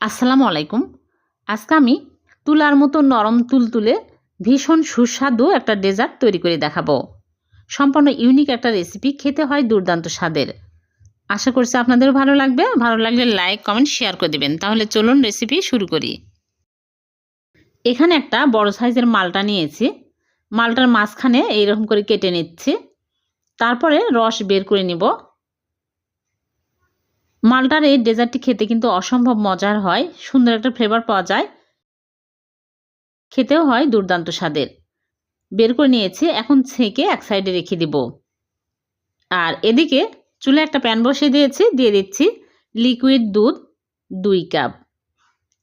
আসসালামু আলাইকুম। আজকে আমি তুলার মতো নরম তুলতুলে ভীষণ সুস্বাদু একটা ডেজার্ট তৈরি করে দেখাবো। সম্পূর্ণ ইউনিক একটা রেসিপি, খেতে হয় দুর্দান্ত স্বাদের। আশা করছি আপনাদেরও ভালো লাগবে। ভালো লাগলে লাইক, কমেন্ট, শেয়ার করে দেবেন। তাহলে চলুন রেসিপি শুরু করি। এখানে একটা বড় সাইজের মালটা নিয়েছি। মালটার মাঝখানে এইরকম করে কেটে নিচ্ছি। তারপরে রস বের করে নিব। মালটার এই ডেজার্টটি খেতে কিন্তু অসম্ভব মজার হয়, সুন্দর একটা ফ্লেভার পাওয়া যায়। খেতেও হয় দুর্দান্ত স্বাদের। বের করে নিয়েছি, এখন ছেঁকে এক সাইডে রেখে দিব। আর এদিকে চুলে একটা প্যান বসিয়ে দিয়েছি, দিয়ে দিচ্ছি লিকুইড দুধ দুই কাপ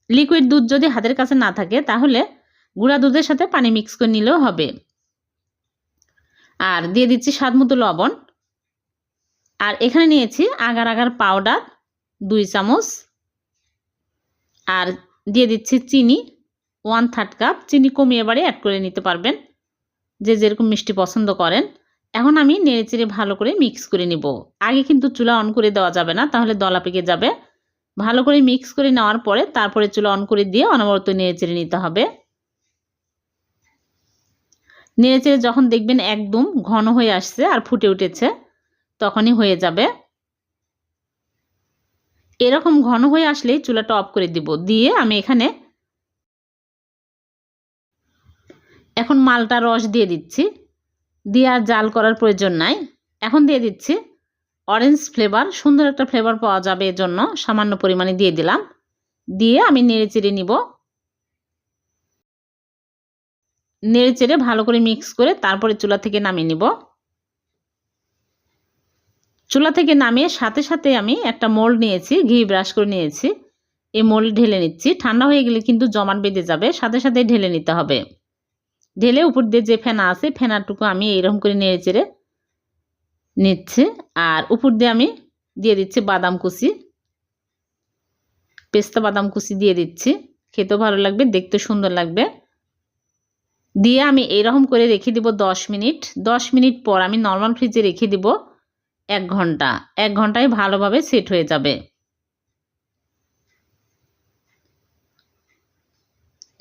লিকুইড দুধ যদি হাতের কাছে না থাকে, তাহলে গুঁড়া দুধের সাথে পানি মিক্স করে নিলেও হবে। আর দিয়ে দিচ্ছি স্বাদ মতো লবণ। আর এখানে নিয়েছি আগার আগার পাউডার দুই চামচ। আর দিয়ে দিচ্ছি চিনি ওয়ান থার্ড কাপ চিনি কমিয়ে বাড়ি অ্যাড করে নিতে পারবেন, যে যেরকম মিষ্টি পছন্দ করেন। এখন আমি নেড়ে চেড়ে ভালো করে মিক্স করে নিব। আগে কিন্তু চুলা অন করে দেওয়া যাবে না, তাহলে দলা পেকে যাবে। ভালো করে মিক্স করে নেওয়ার পরে তারপরে চুলা অন করে দিয়ে অনবরত নেড়ে চেড়ে নিতে হবে। নেড়ে চেড়ে যখন দেখবেন একদম ঘন হয়ে আসছে আর ফুটে উঠেছে তখনই হয়ে যাবে। এরকম ঘন হয়ে আসলেই চুলাটা অফ করে দিব। দিয়ে আমি এখানে এখন মালটা রস দিয়ে দিচ্ছি। দিয়ে আর জাল করার প্রয়োজন নাই। এখন দিয়ে দিচ্ছি অরেঞ্জ ফ্লেভার সুন্দর একটা ফ্লেভার পাওয়া যাবে এর জন্য সামান্য পরিমাণে দিয়ে দিলাম। দিয়ে আমি নেড়ে চেড়ে নিব। নেড়ে চেড়ে ভালো করে মিক্স করে তারপরে চুলা থেকে নামিয়ে নিব। চুলা থেকে নামিয়ে সাথে সাথে আমি একটা মোল্ড নিয়েছি, ঘি ব্রাশ করে নিয়েছি। এই মোল্ড ঢেলে নিচ্ছি। ঠান্ডা হয়ে গেলে কিন্তু জমাট বেঁধে যাবে, সাথে সাথে ঢেলে নিতে হবে। ঢেলে উপর দিয়ে যে ফেনা আছে, ফেনাটুকু আমি এইরকম করে নেড়ে চেড়ে নিচ্ছি। আর উপর দিয়ে আমি দিয়ে দিচ্ছি বাদাম কুচি। পেস্তা বাদাম কুচি দিয়ে দিচ্ছি। খেতেও ভালো লাগবে দেখতে সুন্দর লাগবে। দিয়ে আমি এইরকম করে রেখে দিব দশ মিনিট। দশ মিনিট পর আমি নর্মাল ফ্রিজে রেখে দিব। এক ঘণ্টা। এক ঘন্টায় ভালোভাবে সেট হয়ে যাবে।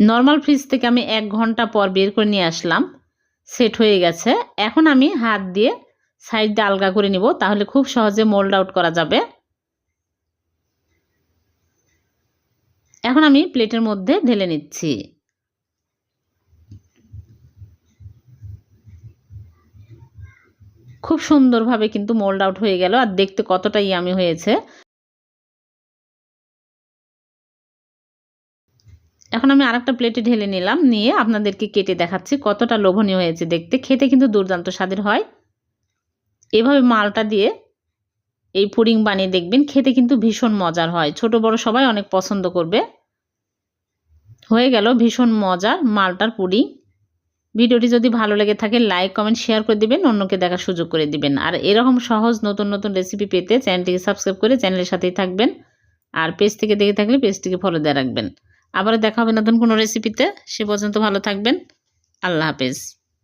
নর্মাল ফ্রিজ থেকে আমি এক ঘণ্টা পর বের করে নিয়ে আসলাম। সেট হয়ে গেছে। এখন আমি হাত দিয়ে সাইড দিয়ে আলগা করে নিব, তাহলে খুব সহজে মোল্ড আউট করা যাবে। এখন আমি প্লেটের মধ্যে ঢেলে নিচ্ছি। খুব সুন্দরভাবে কিন্তু মোল্ড আউট হয়ে গেল আর দেখতে কতটা ইয়ামি হয়েছে। এখন আমি আরেকটা প্লেটে ঢেলে নিলাম, নিয়ে আপনাদেরকে কেটে দেখাচ্ছি কতটা লোভনীয় হয়েছে দেখতে। খেতে কিন্তু দুর্দান্ত স্বাদের হয়। এভাবে মালটা দিয়ে এই পুডিং বানিয়ে দেখবেন, খেতে কিন্তু ভীষণ মজার হয়। ছোট, বড় সবাই অনেক পছন্দ করবে। হয়ে গেল ভীষণ মজার মালটার পুডিং। ভিডিওটি যদি ভালো লেগে থাকে লাইক কমেন্ট শেয়ার করে দিবেন, অন্যকে দেখার সুযোগ করে দিবেন। আর এরকম সহজ নতুন নতুন রেসিপি পেতে চ্যানেলটিকে সাবস্ক্রাইব করে চ্যানেলের সাথেই থাকবেন। আর পেজ থেকে দেখে থাকলে পেজটিকে ফলো দিয়ে রাখবেন। আবারও দেখা হবে নতুন কোনো রেসিপিতে সে পর্যন্ত ভালো থাকবেন। আল্লাহ হাফেজ।